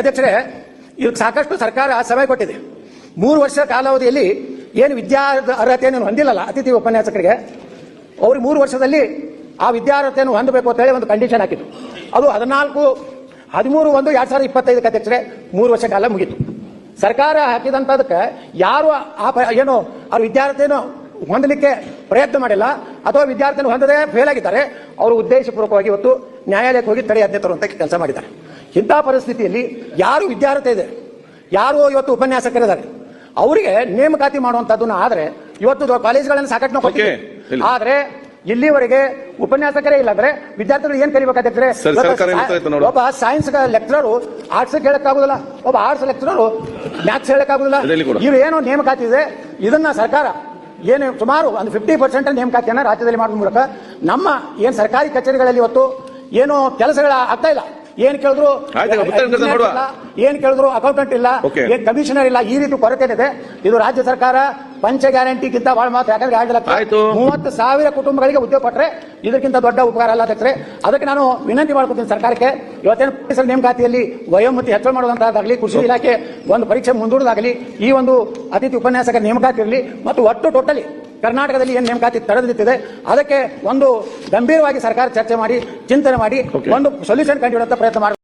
ಅಧ್ಯಕ್ಷರೇ ಇದಕ್ಕೆ ಸಾಕಷ್ಟು ಸರ್ಕಾರ ಸಮಯ ಕೊಟ್ಟಿದೆ. ಮೂರು ವರ್ಷ ಕಾಲಾವಧಿಯಲ್ಲಿ ಏನು ವಿದ್ಯಾ ಅರ್ಹತೆಯನ್ನು ಹೊಂದಿಲ್ಲಲ್ಲ, ಅತಿಥಿ ಉಪನ್ಯಾಸಕರಿಗೆ, ಅವರು ಮೂರು ವರ್ಷದಲ್ಲಿ ಆ ವಿದ್ಯಾರ್ಹತೆಯನ್ನು ಹೊಂದಬೇಕು ಅಂತ ಹೇಳಿ ಒಂದು ಕಂಡೀಷನ್ ಹಾಕಿತ್ತು ಅದು ಹದಿನಾಲ್ಕು, ಹದಿಮೂರು ಒಂದು ಎರಡು ಸಾವಿರದ ಇಪ್ಪತ್ತೈದಕ್ಕೆ ಅಧ್ಯಕ್ಷರೇ, ಮೂರು ವರ್ಷ ಕಾಲ ಮುಗೀತು. ಸರ್ಕಾರ ಹಾಕಿದಂಥದಕ್ಕೆ ಯಾರು ಆ ಏನು ಅವ್ರ ವಿದ್ಯಾರ್ಥಿಯನ್ನು ಹೊಂದಲಿಕ್ಕೆ ಪ್ರಯತ್ನ ಮಾಡಿಲ್ಲ, ಅಥವಾ ವಿದ್ಯಾರ್ಥಿಯನ್ನು ಹೊಂದದೇ ಫೇಲ್ ಆಗಿದ್ದಾರೆ, ಅವರು ಉದ್ದೇಶಪೂರ್ವಕವಾಗಿ ಇವತ್ತು ನ್ಯಾಯಾಲಯಕ್ಕೆ ಹೋಗಿ ತಡೆಯಾಜ್ಞೆ ತರುವಂತ ಕೆಲಸ ಮಾಡಿದ್ದಾರೆ. ಇಂತಹ ಪರಿಸ್ಥಿತಿಯಲ್ಲಿ ಯಾರು ವಿದ್ಯಾರ್ಥಿ ಇದೆ? ಯಾರು ಇವತ್ತು ಉಪನ್ಯಾಸಕರಿದ್ದಾರೆ. ಅವರಿಗೆ ನೇಮಕಾತಿ ಮಾಡುವಂತದ್ದನ್ನ ಆದ್ರೆ ಇವತ್ತು ಕಾಲೇಜ್ಗಳನ್ನು ಸಾಕಷ್ಟು ನಾವು. ಆದ್ರೆ ಇಲ್ಲಿವರೆಗೆ ಉಪನ್ಯಾಸಕರೇ ಇಲ್ಲ ಅಂದ್ರೆ ವಿದ್ಯಾರ್ಥಿಗಳು ಏನ್ ಕಲಿಬೇಕಾದ್ರೆ. ಒಬ್ಬ ಸೈನ್ಸ್ ಲೆಕ್ಚರರು ಆರ್ಟ್ಸ್ ಹೇಳಕ್ಕಾಗುದಿಲ್ಲ. ಒಬ್ಬ ಆರ್ಟ್ಸ್ ಲೆಕ್ಚರರು ಮ್ಯಾಥ್ಸ್ ಹೇಳಕ್ಕಾಗುದಿಲ್ಲ. ಇವ್ರು. ಏನು ನೇಮಕಾತಿ ಇದೆ. ಇದನ್ನ ಸರ್ಕಾರ ಏನು ಸುಮಾರು ಒಂದು ಫಿಫ್ಟಿ ಪರ್ಸೆಂಟ್ ನೇಮಕಾತಿಯನ್ನ ರಾಜ್ಯದಲ್ಲಿ ಮಾಡುವ ಮೂಲಕ ನಮ್ಮ ಏನ್ ಸರ್ಕಾರಿ ಕಚೇರಿಗಳಲ್ಲಿ ಇವತ್ತು ಏನು ಕೆಲಸಗಳ ಆಗ್ತಾ ಇಲ್ಲ. ಏನ್ ಕೇಳಿದ್ರು? ಏನ್ ಕೇಳಿದ್ರು? ಅಕೌಂಟೆಂಟ್ ಇಲ್ಲ. ಏನ್ ಕಮಿಷನರ್ ಇಲ್ಲ. ಈ ರೀತಿ ಕೊರತೆ ಇದೆ ಇದು ರಾಜ್ಯ ಸರ್ಕಾರ ಪಂಚ ಗ್ಯಾರಂಟಿಗಿಂತ ಬಹಳ ಮಾತ್ರ. ಯಾಕಂದ್ರೆ ಎರಡು ಲಕ್ಷ ಆಯ್ತು. ಮೂವತ್ತು ಸಾವಿರ ಕುಟುಂಬಗಳಿಗೆ ಉದ್ಯೋಗ ಕೊಟ್ಟರೆ ಇದಕ್ಕಿಂತ ದೊಡ್ಡ ಉಪಕಾರ ಅಲ್ಲ ಅಧ್ಯಕ್ಷರೆ. ಅದಕ್ಕೆ ನಾನು ವಿನಂತಿ ಮಾಡ್ಕೊತೀನಿ ಸರ್ಕಾರಕ್ಕೆ. ಇವತ್ತೇನು ಪೊಲೀಸರ ನೇಮಕಾತಿಯಲ್ಲಿ ವಯೋಮಿತಿ ಹೆಚ್ಚಳ ಮಾಡುವಂತಹದ್ದಾಗಲಿ ಕೃಷಿ ಇಲಾಖೆ ಒಂದು ಪರೀಕ್ಷೆ ಮುಂದೂಡೋದಾಗಲಿ ಈ ಒಂದು ಅತಿಥಿ ಉಪನ್ಯಾಸಕ ನೇಮಕಾತಿ ಇರಲಿ ಮತ್ತು ಒಟ್ಟು ಟೋಟಲಿ ಕರ್ನಾಟಕದಲ್ಲಿ ಏನು ನೇಮಕಾತಿ ತಡೆದಿತ್ತಿದೆ ನಿಂತಿದೆ ಅದಕ್ಕೆ ಒಂದು ಗಂಭೀರವಾಗಿ ಸರ್ಕಾರ ಚರ್ಚೆ ಮಾಡಿ ಚಿಂತನೆ ಮಾಡಿ ಒಂದು ಸೊಲ್ಯೂಷನ್ ಕಂಡುಹಿಡುವಂತ ಪ್ರಯತ್ನ ಮಾಡಿ